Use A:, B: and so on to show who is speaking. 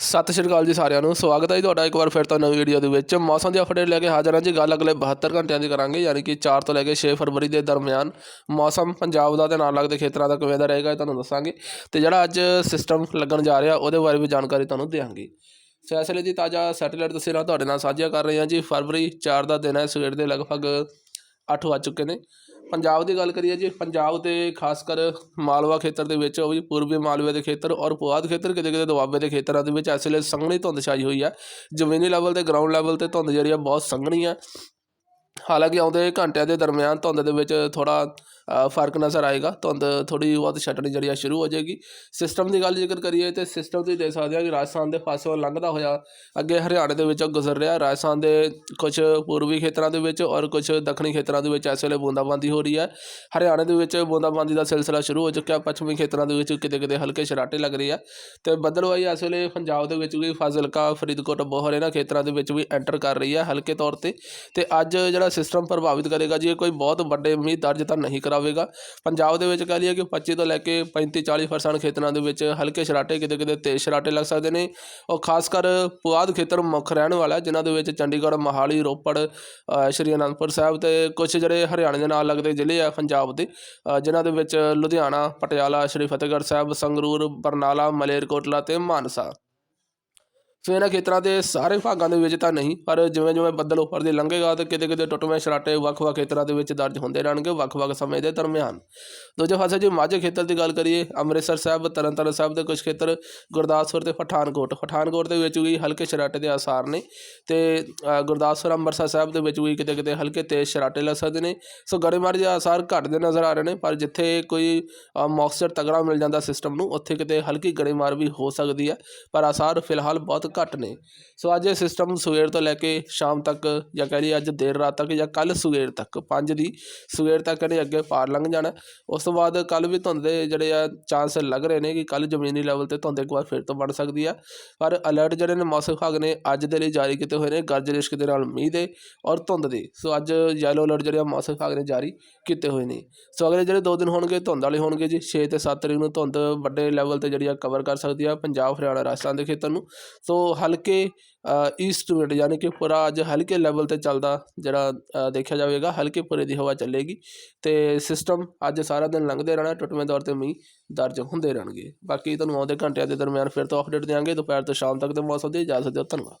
A: ਸਤਿ ਸ਼੍ਰੀ ਅਕਾਲ ਜੀ ਸਾਰਿਆਂ ਨੂੰ। ਸਵਾਗਤ ਹੈ ਜੀ ਤੁਹਾਡਾ ਇੱਕ ਵਾਰ ਫਿਰ ਤੋਂ ਨਵੀਂ ਵੀਡੀਓ ਦੇ ਵਿੱਚ। ਮੌਸਮ ਦੀ ਅਪਡੇਟ ਲੈ ਕੇ ਹਾਜ਼ਰ ਹਾਂ ਜੀ। ਗੱਲ ਅਗਲੇ 72 ਘੰਟਿਆਂ ਦੀ ਕਰਾਂਗੇ, ਯਾਨੀ ਕਿ 4 ਤੋਂ ਲੈ ਕੇ 6 ਫਰਵਰੀ ਦੇ ਦਰਮਿਆਨ ਮੌਸਮ ਪੰਜਾਬ ਦਾ ਤੇ ਨਾਲ ਲੱਗਦੇ ਖੇਤਰਾਂ ਦਾ ਕਿਵੇਂ ਦਾ ਰਹੇਗਾ ਇਹ ਤੁਹਾਨੂੰ ਦੱਸਾਂਗੇ। ਤੇ ਜਿਹੜਾ ਅੱਜ ਸਿਸਟਮ ਲੱਗਣ ਜਾ ਰਿਹਾ, ਉਹਦੇ ਬਾਰੇ ਵੀ ਜਾਣਕਾਰੀ ਤੁਹਾਨੂੰ ਦੇਵਾਂਗੇ ਸੋ ਇਸ ਲਈ ਤਾਜ਼ਾ ਸੈਟੇਲਾਈਟ ਤਸਵੀਰਾਂ ਤੁਹਾਡੇ ਨਾਲ ਸਾਂਝੀਆਂ ਕਰ ਰਹੇ ਹਾਂ ਜੀ। ਫਰਵਰੀ 4 ਦਾ ਦਿਨ ਹੈ, ਸਵੇਰ ਦੇ ਲਗਭਗ 8 ਵੱਜ ਚੁੱਕੇ ਨੇ। ਪੰਜਾਬ ਦੀ ਗੱਲ ਕਰੀਏ ਜੀ, ਪੰਜਾਬ ਦੇ ਖਾਸ ਕਰ ਮਾਲਵਾ ਖੇਤਰ ਦੇ ਵਿੱਚ, ਉਹ ਵੀ ਪੂਰਬੀ ਮਾਲਵੇ ਦੇ ਖੇਤਰ ਔਰ ਪੁਆਧ ਖੇਤਰ, ਕਿਤੇ ਕਿਤੇ ਦੁਆਬੇ ਦੇ ਖੇਤਰਾਂ ਦੇ ਵਿੱਚ ਇਸ ਵੇਲੇ ਸੰਘਣੀ ਧੁੰਦ ਛਾਈ ਹੋਈ ਹੈ ਜ਼ਮੀਨੀ ਲੈਵਲ ਤੇ ਗਰਾਊਂਡ ਲੈਵਲ ਤੇ ਧੁੰਦ ਜਿਹੜੀ ਆ ਬਹੁਤ ਸੰਘਣੀ ਆ। ਹਾਲਾਂਕਿ ਆਉਂਦੇ ਘੰਟਿਆਂ ਦੇ ਦਰਮਿਆਨ ਧੁੰਦ ਦੇ ਵਿੱਚ ਥੋੜਾ ਫ਼ਰਕ ਨਜ਼ਰ ਆਏਗਾ ਧੁੰਦ ਥੋੜੀ ਬਹੁਤ ਛਟਣੀ ਜਿਹੜੀ ਆ ਸ਼ੁਰੂ ਹੋ ਜਾਏਗੀ। ਸਿਸਟਮ ਦੀ ਗੱਲ ਜੇਕਰ ਕਰੀਏ ਤੇ ਸਿਸਟਮ ਤੁਸੀਂ ਦੇਖ ਸਕਦੇ ਆ ਕਿ ਰਾਜਸਥਾਨ ਦੇ ਪਾਸੇ ਲੰਘਦਾ ਹੋਇਆ ਅੱਗੇ ਹਰਿਆਣੇ ਦੇ ਵਿੱਚੋਂ ਗੁਜ਼ਰ ਰਿਹਾ। ਰਾਜਸਥਾਨ ਦੇ ਕੁਝ ਪੂਰਬੀ ਖੇਤਰਾਂ ਦੇ ਵਿੱਚ ਔਰ ਕੁਝ ਦੱਖਣੀ ਖੇਤਰਾਂ ਦੇ ਵਿੱਚ ਇਸ ਵੇਲੇ ਬੂੰਦਾਬਾਂਦੀ ਹੋ ਰਹੀ ਹੈ। ਹਰਿਆਣੇ ਦੇ ਵਿੱਚ ਬੂੰਦਾਬਾਂਦੀ ਦਾ ਸਿਲਸਿਲਾ ਸ਼ੁਰੂ ਹੋ ਚੁੱਕਿਆ। ਪੱਛਮੀ ਖੇਤਰਾਂ ਦੇ ਵਿੱਚ ਕਿਤੇ ਕਿਤੇ ਹਲਕੇ ਸ਼ਰਾਟੇ ਲੱਗ ਰਹੇ ਆ। ਤੇ ਬੱਦਲਵਾਈ ਇਸ ਵੇਲੇ ਪੰਜਾਬ ਦੇ ਵਿੱਚ ਵੀ, ਫਾਜ਼ਿਲਕਾ, ਫਰੀਦਕੋਟ, ਬੋਹਰ ਇਹਨਾਂ ਖੇਤਰਾਂ ਦੇ ਵਿੱਚ ਵੀ ਐਂਟਰ ਕਰ ਰਹੀ ਹੈ ਹਲਕੇ ਤੌਰ ਤੇ। ਤੇ ਅੱਜ ਜਿਹੜਾ ਸਿਸਟਮ ਪ੍ਰਭਾਵਿਤ ਕਰੇਗਾ ਜੀ, ਇਹ ਕੋਈ ਬਹੁਤ ਵੱਡੇ ਮੀਂਹ ਦਰਜ ਤਾਂ ਨਹੀਂ ਕਰਾ ਕਰਾਵੇਗਾ ਪੰਜਾਬ ਦੇ ਵਿੱਚ ਕਹਿ ਲਈਏ ਕਿ 25 ਤੋਂ ਲੈ ਕੇ 35 40% ਖੇਤਰਾਂ ਦੇ ਵਿੱਚ ਹਲਕੇ ਸਰਾਟੇ ਕਿਤੇ ਕਿਤੇ ਤੇਜ਼ ਸਰਾਟੇ ਲੱਗ ਸਕਦੇ ਨੇ। ਉਹ ਖਾਸ ਕਰ ਪੁਆਧ ਖੇਤਰ ਮੁੱਖ ਰਹਿਣ ਵਾਲਾ, ਜਿਨ੍ਹਾਂ ਦੇ ਵਿੱਚ ਚੰਡੀਗੜ੍ਹ, ਮੋਹਾਲੀ, ਰੋਪੜ ਸ਼੍ਰੀ ਅਨੰਦਪੁਰ ਸਾਹਿਬ ਤੇ ਕੁਝ ਜਿਹੜੇ ਹਰਿਆਣੇ ਦੇ ਨਾਲ ਲੱਗਦੇ ਜ਼ਿਲ੍ਹੇ ਆ ਪੰਜਾਬ ਦੇ ਜਿਨ੍ਹਾਂ ਦੇ ਵਿੱਚ ਲੁਧਿਆਣਾ, ਪਟਿਆਲਾ, ਸ਼੍ਰੀ ਫਤਿਹਗੜ੍ਹ ਸਾਹਿਬ, ਸੰਗਰੂਰ, ਬਰਨਾਲਾ, ਮਲੇਰਕੋਟਲਾ ਤੇ ਮਾਨਸਾ। ਸੋ ਇਹਨਾਂ ਖੇਤਰਾਂ ਦੇ ਸਾਰੇ ਭਾਗਾਂ ਦੇ ਵਿੱਚ ਤਾਂ ਨਹੀਂ, ਪਰ ਜਿਵੇਂ ਜਿਵੇਂ ਬੱਦਲ ਉੱਪਰ ਦੀ ਲੰਘੇਗਾ ਤੇ ਕਿਤੇ ਕਿਤੇ ਟੁੱਟਵੇਂ ਛਰਾਟੇ ਵੱਖ-ਵੱਖ ਖੇਤਰਾਂ ਦੇ ਵਿੱਚ ਦਰਜ ਹੁੰਦੇ ਰਹਿਣਗੇ ਵੱਖ-ਵੱਖ ਸਮੇਂ ਦੇ ਦਰਮਿਆਨ। ਦੂਜੇ ਪਾਸੇ ਜੇ ਮਾਝੇ ਖੇਤਰ ਦੀ ਗੱਲ ਕਰੀਏ, ਅੰਮ੍ਰਿਤਸਰ ਸਾਹਿਬ, ਤਰਨਤਾਰਨ ਸਾਹਿਬ ਦੇ ਕੁਝ ਖੇਤਰ, ਗੁਰਦਾਸਪੁਰ ਤੇ ਪਠਾਨਕੋਟ। ਪਠਾਨਕੋਟ ਦੇ ਵਿੱਚ ਵੀ ਹਲਕੇ ਛਰਾਟੇ ਦੇ ਆਸਾਰ ਨੇ ਤੇ ਗੁਰਦਾਸਪੁਰ, ਅੰਮ੍ਰਿਤਸਰ ਸਾਹਿਬ ਦੇ ਵਿੱਚ ਵੀ ਕਿਤੇ ਕਿਤੇ ਹਲਕੇ ਤੇਜ਼ ਛਰਾਟੇ ਲੱਗ ਸਕਦੇ ਨੇ। ਸੋ ਗੜੇਮਾਰੀ ਦੇ ਆਸਾਰ ਘਟਦੇ ਨਜ਼ਰ ਆ ਰਹੇ ਨੇ, ਪਰ ਜਿੱਥੇ ਕੋਈ ਮੌਕਸਰ ਤਗੜਾ ਮਿਲ ਜਾਂਦਾ ਸਿਸਟਮ ਨੂੰ, ਉੱਥੇ ਕਿਤੇ ਹਲਕੀ ਗੜੇਮਾਰ ਵੀ ਹੋ ਸਕਦੀ ਹੈ। ਪਰ ਆਸਾਰ ਫਿਲਹਾਲ ਬਹੁਤ ਘੱਟ ਨੇ। ਸੋ ਅੱਜ ਇਹ ਸਿਸਟਮ ਸਵੇਰ ਤੋਂ ਲੈ ਕੇ ਸ਼ਾਮ ਤੱਕ ਜਾਂ ਕਹਿ ਲਈਏ ਅੱਜ ਦੇਰ ਰਾਤ ਤੱਕ ਜਾਂ ਕੱਲ ਸਵੇਰ ਤੱਕ 5 ਦੀ ਸਵੇਰ ਤੱਕ ਇਹਨੇ ਅੱਗੇ ਪਾਰ ਲੰਘ ਜਾਣਾ। ਉਸ ਤੋਂ ਬਾਅਦ ਕੱਲ ਵੀ ਧੁੰਦ ਦੇ ਜਿਹੜੇ ਆ ਚਾਂਸ ਲੱਗ ਰਹੇ ਨੇ ਕਿ ਕੱਲ ਜ਼ਮੀਨੀ ਲੈਵਲ ਤੇ ਧੁੰਦ ਇੱਕ ਵਾਰ ਫਿਰ ਤੋਂ ਬਣ ਸਕਦੀ ਆ। ਪਰ ਅਲਰਟ ਜਿਹੜੇ ਨੇ ਮੌਸਮ ਵਿਭਾਗ ਨੇ ਅੱਜ ਦੇ ਲਈ ਜਾਰੀ ਕੀਤੇ ਹੋਏ ਨੇ ਗਰਜ ਰਿਸ਼ਕ ਦੇ ਨਾਲ ਮੀਂਹ ਦੇ ਔਰ ਧੁੰਦ ਦੇ। ਸੋ ਅੱਜ ਯੈਲੋ ਅਲਰਟ ਜਿਹੜੇ ਆ ਮੌਸਮ ਵਿਭਾਗ ਨੇ ਜਾਰੀ ਕੀਤੇ ਹੋਏ ਨੇ। ਸੋ ਅਗਲੇ ਜਿਹੜੇ ਦੋ ਦਿਨ ਹੋਣਗੇ, ਧੁੰਦ ਵਾਲੇ ਹੋਣਗੇ ਜੀ। 6 ਤੇ 7 ਤਰੀਕ ਨੂੰ ਧੁੰਦ ਵੱਡੇ ਲੈਵਲ ਤੇ ਜਿਹੜੀ ਆ ਕਵਰ ਕਰ ਸਕਦੀ ਆ ਪੰਜਾਬ, ਹਰਿਆਣਾ, ਰਾਜਸਥਾਨ ਦੇ ਖੇਤਰ ਨੂੰ। ਸੋ ਉਹ ਹਲਕੇ ਈਸਟ ਵਿੰਡ ਯਾਨੀ ਕਿ ਪੂਰਾ ਅੱਜ ਹਲਕੇ ਲੈਵਲ ਤੇ ਚੱਲਦਾ ਜਿਹੜਾ ਦੇਖਿਆ ਜਾਵੇਗਾ, ਹਲਕੇ ਪੂਰੇ ਦੀ ਹਵਾ ਚੱਲੇਗੀ ਤੇ ਸਿਸਟਮ ਅੱਜ ਸਾਰਾ ਦਿਨ ਲੰਘਦੇ ਰਹਿਣਾ, ਟੁੱਟਵੇਂ ਦੌਰ ਤੇ ਮੀਂਹ ਦਰਜ ਹੁੰਦੇ ਰਹਿਣਗੇ। ਬਾਕੀ ਤੁਹਾਨੂੰ ਆਉਂਦੇ ਘੰਟਿਆਂ ਦੇ ਦਰਮਿਆਨ ਫਿਰ ਤੋਂ ਅਪਡੇਟ ਦੇਵਾਂਗੇ ਦੁਪਹਿਰ ਤੋਂ ਸ਼ਾਮ ਤੱਕ ਦੇ ਮੌਸਮ ਦੀ ਇਜਾਜ਼ਤ ਦਿਓ, ਧੰਨਵਾਦ।